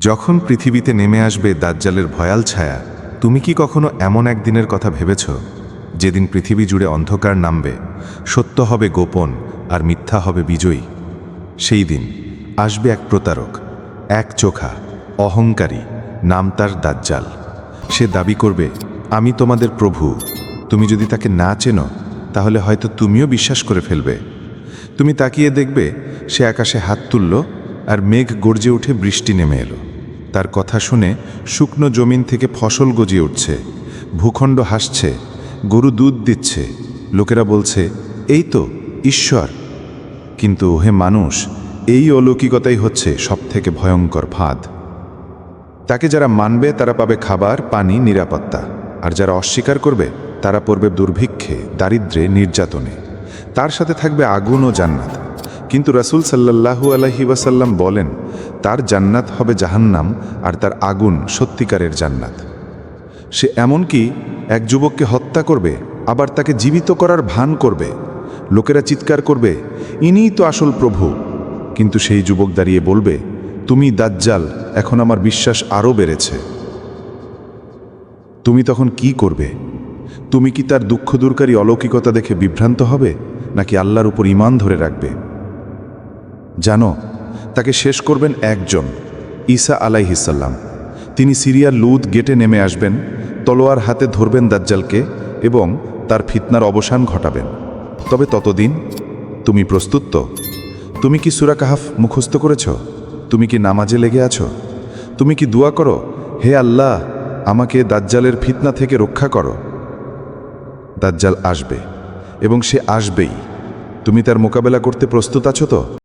যখন পৃথিবীতে নেমে আসবে দাজ্জালের ভয়াল ছায়া, তুমি কি কখনো এমন একদিনের কথা ভেবেছ? যেদিন পৃথিবী জুড়ে অন্ধকার নামবে, সত্য হবে গোপন আর মিথ্যা হবে বিজয়ী। সেই দিন আসবে এক প্রতারক, এক চোখা, অহংকারী, নাম তার দাজ্জাল। সে দাবি করবে, আমি তোমাদের প্রভু। তুমি যদি তাকে না চেনো, তাহলে হয়তো তুমিও বিশ্বাস করে ফেলবে। তুমি তাকিয়ে দেখবে, সে আকাশে হাত তুলল আর মেঘ গর্জে উঠে বৃষ্টি নেমে এলো। তার কথা শুনে শুকনো জমিন থেকে ফসল গজিয়ে উঠছে। ভূখণ্ড হাসছে, গরু দুধ দিচ্ছে। লোকেরা বলছে, এই তো, ঈশ্বর। কিন্তু হে মানুষ, এই অলৌকিকতাই হচ্ছে সবথেকে ভয়ঙ্কর ফাঁদ। তাকে যারা মানবে, তারা পাবে খাবার, পানি, নিরাপত্তা। আর যারা অস্বীকার করবে, তারা পড়বে দুর্ভিক্ষে দারিদ্রে নির্যাতনে। তার সাথে থাকবে আগুন ও জান্নাত। কিন্তু রাসূল সাল্লাল্লাহু আলহি ওয়াসাল্লাম বলেন, তার জান্নাত হবে জাহান্নাম আর তার আগুন সত্যিকারের জান্নাত। সে এমনকি এক যুবককে হত্যা করবে, আবার তাকে জীবিত করার ভান করবে, লোকেরা চিৎকার করবে, ইনিই তো আসল প্রভু। কিন্তু সেই যুবক দাঁড়িয়ে বলবে, তুমি দাজ্জাল, এখন আমার বিশ্বাস আরও বেড়েছে। তুমি তখন কি করবে? তুমি কি তার দুঃখ দূরকারী অলৌকিকতা দেখে বিভ্রান্ত হবে, নাকি আল্লাহর উপর ইমান ধরে রাখবে? জানো, তাকে শেষ করবেন একজন, ঈসা আলাইহিসাল্লাম তিনি সিরিয়ার লুদ গেটে নেমে আসবেন, তলোয়ার হাতে ধরবেন দাজ্জালকে এবং তার ফিতনার অবসান ঘটাবেন। তবে ততদিন তুমি প্রস্তুত তো? তুমি কি সুরা কাহাফ মুখস্থ করেছ? তুমি কি নামাজে লেগে আছো? তুমি কি দোয়া করো? হে আল্লাহ, আমাকে দাজ্জালের ফিতনা থেকে রক্ষা করো। দাজ্জাল আসবে এবং সে আসবেই। তুমি তার মোকাবেলা করতে প্রস্তুত আছো তো?